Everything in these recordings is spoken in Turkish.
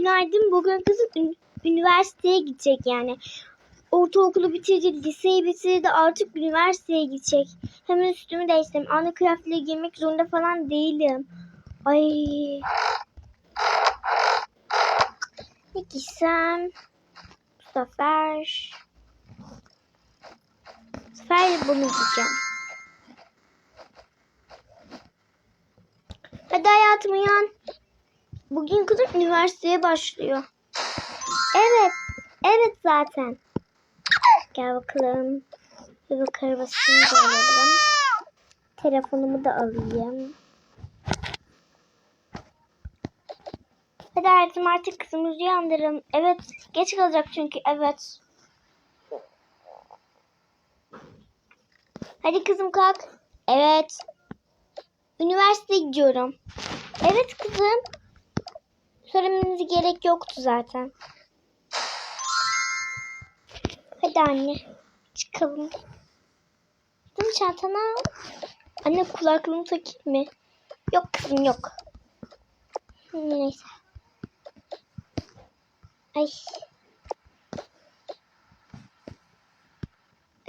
günaydın. Bugün kızım ün- üniversiteye gidecek yani. Ortaokulu bitirdi, liseyi bitirdi. Artık üniversiteye gidecek. Hemen üstümü değiştirdim. Anne kıyafetleri giymek zorunda falan değilim. Ay. Ne giysem? Bu sefer... Bu sefer bunu giyeceğim. Hadi hayatım uyan. Bugün kızım üniversiteye başlıyor. Evet. Evet zaten. Gel bakalım. Bir bak arabasını da alalım. Telefonumu da alayım. Hadi hayatım artık kızımızı uyandıralım. Evet. Geç kalacak çünkü. Evet. Hadi kızım kalk. Evet. Üniversiteye gidiyorum. Evet kızım. Söylemenize gerek yoktu zaten. Hadi anne. Çıkalım. Kızım çantana. Anne kulaklığımı takayım mı? Yok kızım yok. Neyse. Ay.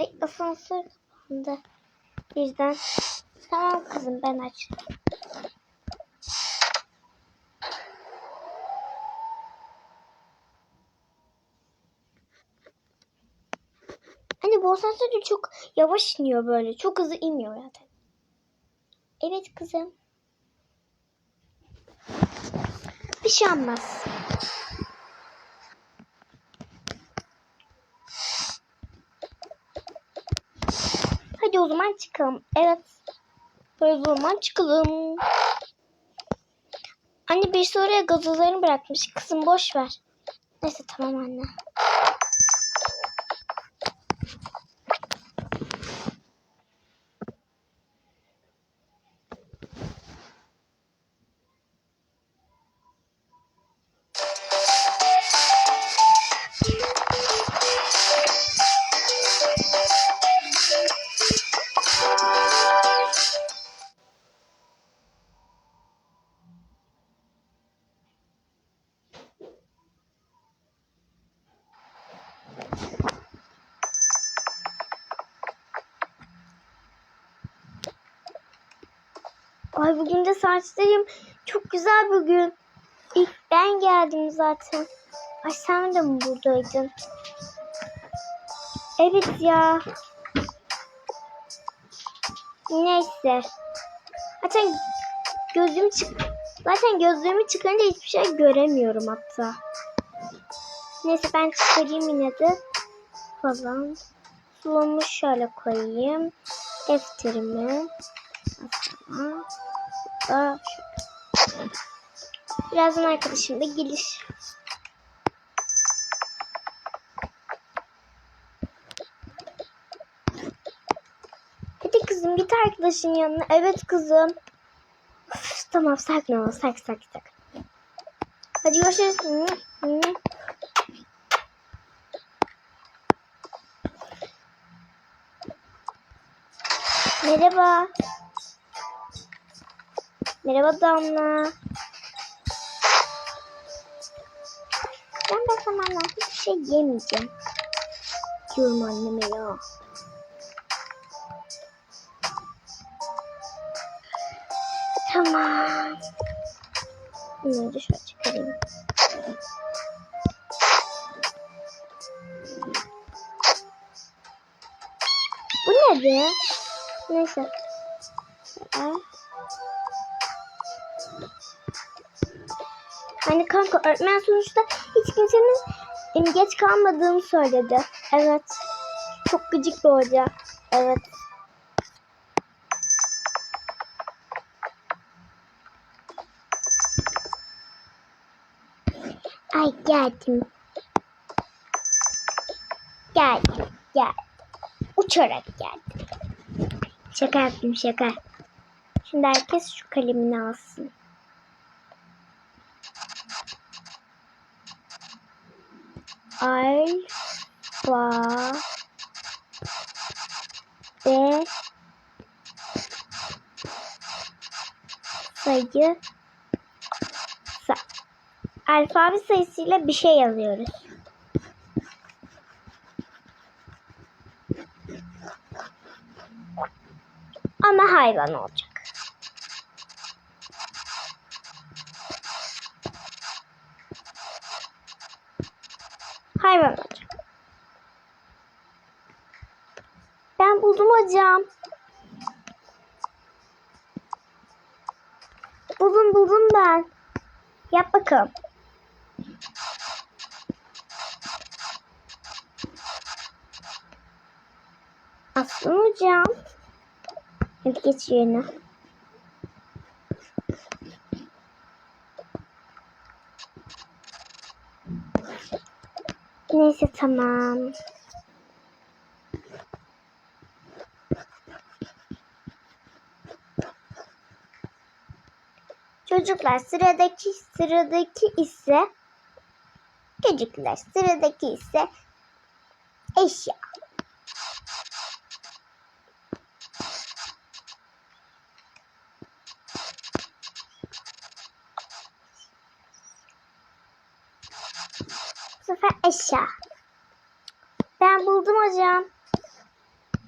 Ay asansör kapandı. Birden. Tamam kızım ben açtım. Asansör de çok yavaş iniyor böyle. Çok hızlı inmiyor zaten. Evet kızım. Bir şey olmaz. Hadi o zaman çıkalım. Evet. O zaman çıkalım. Anne bir oraya gazolarını bırakmış. Kızım boş ver. Neyse tamam anne. Ay bugün de saçlarım çok güzel bugün. İlk ben geldim zaten. Ay sen de mi buradaydın? Evet ya. Neyse. Zaten gözüm çık Zaten gözlüğümü çıkarınca hiçbir şey göremiyorum hatta. Neyse ben çıkarayım yine de. Falan. Sulumu şöyle koyayım. Defterimi. Mesela. Birazdan arkadaşım da gelir. Hadi kızım git arkadaşın yanına. Evet kızım. Üf, tamam sakin ol. Sakin sakin sakin. Hadi görüşürüz. Hı, hı. Merhaba. Merhaba Damla. Ben de zamanla hiçbir şey yemeyeceğim. Diyorum anneme ya. Tamam. Bunları da şöyle çıkarayım. Bu ne be? Neyse. Aa. Hani kanka öğretmen sonuçta hiç kimsenin geç kalmadığını söyledi. Evet. Çok gıcık bir hoca. Evet. Ay geldim. Geldim. Geldim. Uçarak geldim. Şaka yaptım şaka. Şimdi herkes şu kalemini alsın. Alfa B sayı sa alfabe sayısıyla bir şey yazıyoruz. Ama hayvan olacak. Hayvan olacak. Ben buldum hocam. Buldum buldum ben. Yap bakalım. Aslı hocam. Hadi geç yerine. Neyse tamam. Çocuklar sıradaki sıradaki ise çocuklar sıradaki ise eşya. Bu eşya. Ben buldum hocam.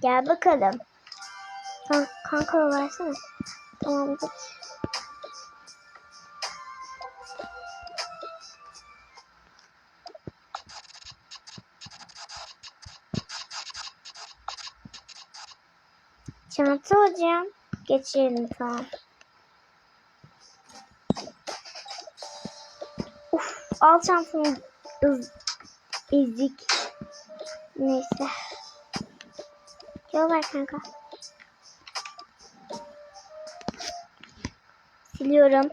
Gel bakalım. Kan kanka versene. Tamamdır. Çanta hocam. Geçelim tamam. Uf, al çantamı ız, ezik. Neyse. Yol ver kanka. Siliyorum.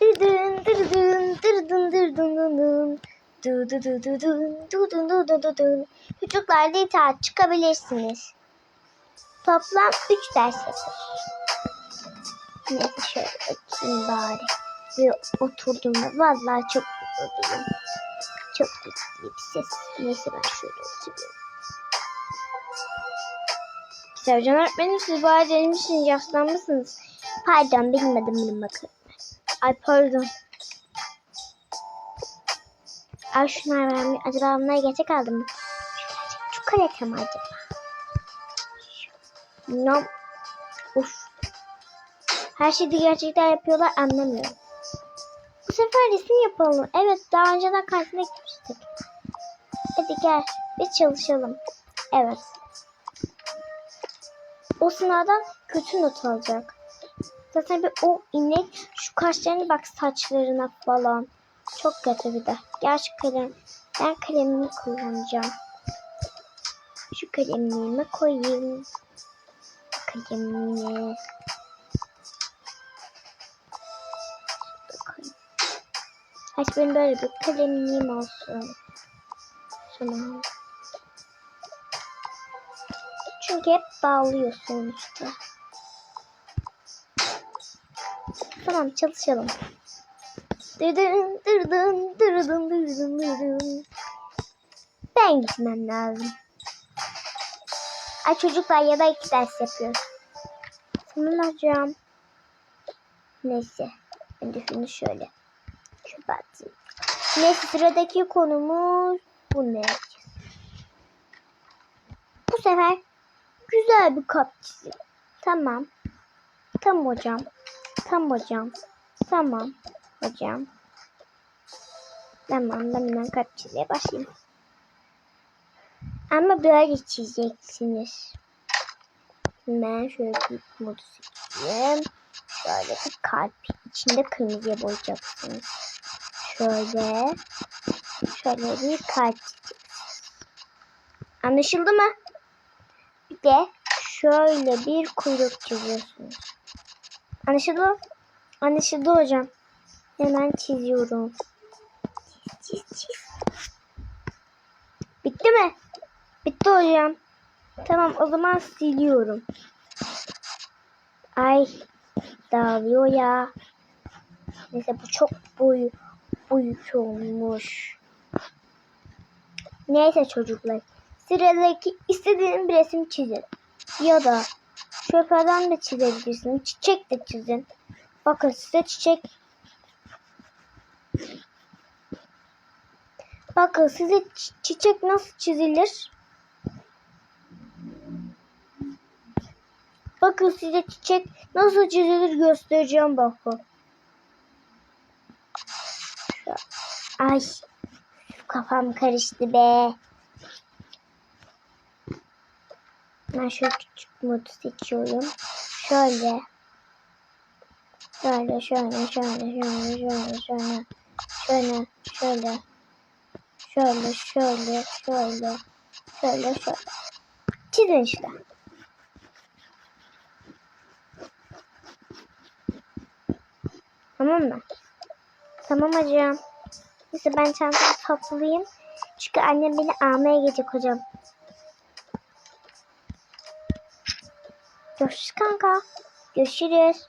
Dırdın dırdın dırdın dırdın dırdın. Du du du çıkabilirsiniz. Toplam 3 ders yapar. Neyse şöyle bakayım bari. Ve oturduğumda vallahi çok mutluyum. Çok güzel bir ses. Neyse ben şöyle oturuyorum. Sercan öğretmenim siz bu arada demişsiniz yaşlanmışsınız. Pardon bilmedim bunu bakın. Ay pardon. Ay şunlar vermiyor. Acaba bunlar gerçek aldım mı? Kalite mi acaba? Nom. Uf. Her şeyi gerçekten yapıyorlar anlamıyorum. Bu sefer resim yapalım. Evet daha önceden kartına gitmiştik. Hadi gel biz çalışalım. Evet. O sınavdan kötü not alacak. Zaten bir o inek şu kaşlarına bak saçlarına falan. Çok kötü bir de. Şu kalem. Ben kalemimi kullanacağım. Şu kalemimi koyayım. Kalemimi. Aç benim böyle bir kalemliğim olsun. Tamam. Çünkü hep bağlıyor sonuçta. Tamam çalışalım. Dırdın dırdın dırdın dırdın dırdın. Ben gitmem lazım. Ay çocuklar ya da iki ders yapıyoruz. Tamam hocam. Neyse. Ben de şunu şöyle. Şöyle atayım. Neyse sıradaki konumuz bu ne? Bu sefer güzel bir kap çizim. Tamam. Tamam hocam. Tamam hocam. Tamam hocam. Tamam ben hemen kalp çizmeye başlayayım. Ama böyle çizeceksiniz. Ben şöyle bir modu seçeyim. Şöyle bir kalp içinde kırmızıya boyayacaksınız. Şöyle. Şöyle bir kalp. Anlaşıldı mı? Bir de şöyle bir kuyruk çiziyorsunuz. Anlaşıldı mı? Anlaşıldı hocam. Hemen çiziyorum. Çiz çiz çiz. Bitti mi? Bitti hocam. Tamam o zaman siliyorum. Ay dağılıyor ya. Neyse bu çok boy büyük olmuş. Neyse çocuklar. Sıradaki istediğim bir resim çizin. Ya da çöp adam da çizebilirsin. Çiçek de çizin. Bakın size çiçek. Bakın size çi- çiçek nasıl çizilir? Bakın size çiçek nasıl çizilir göstereceğim bakın. Şu- Ay kafam karıştı be. Ben şöyle küçük modu seçiyorum. Şöyle. Şöyle şöyle şöyle şöyle şöyle şöyle. Şöyle şöyle. Şöyle şöyle şöyle. Şöyle şöyle. Çizin işte. Tamam mı? Tamam hocam. Neyse ben çantamı toplayayım. Çünkü annem beni almaya gelecek hocam. Görüşürüz kanka. Görüşürüz.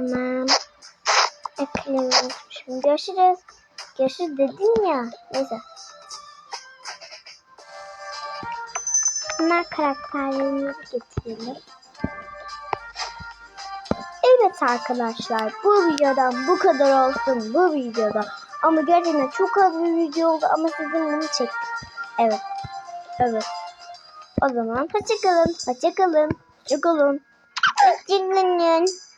Tamam. Eklerim unutmuşum. Görüşürüz. Görüşürüz dedin ya. Neyse. Bunlar karakterlerimizi getirelim. Evet arkadaşlar bu videodan bu kadar olsun bu videoda. Ama gerçekten çok az bir video oldu ama sizin bunu çektik. Evet. Evet. O zaman hoşçakalın. Hoşçakalın. Hoşçakalın. Hoşçakalın.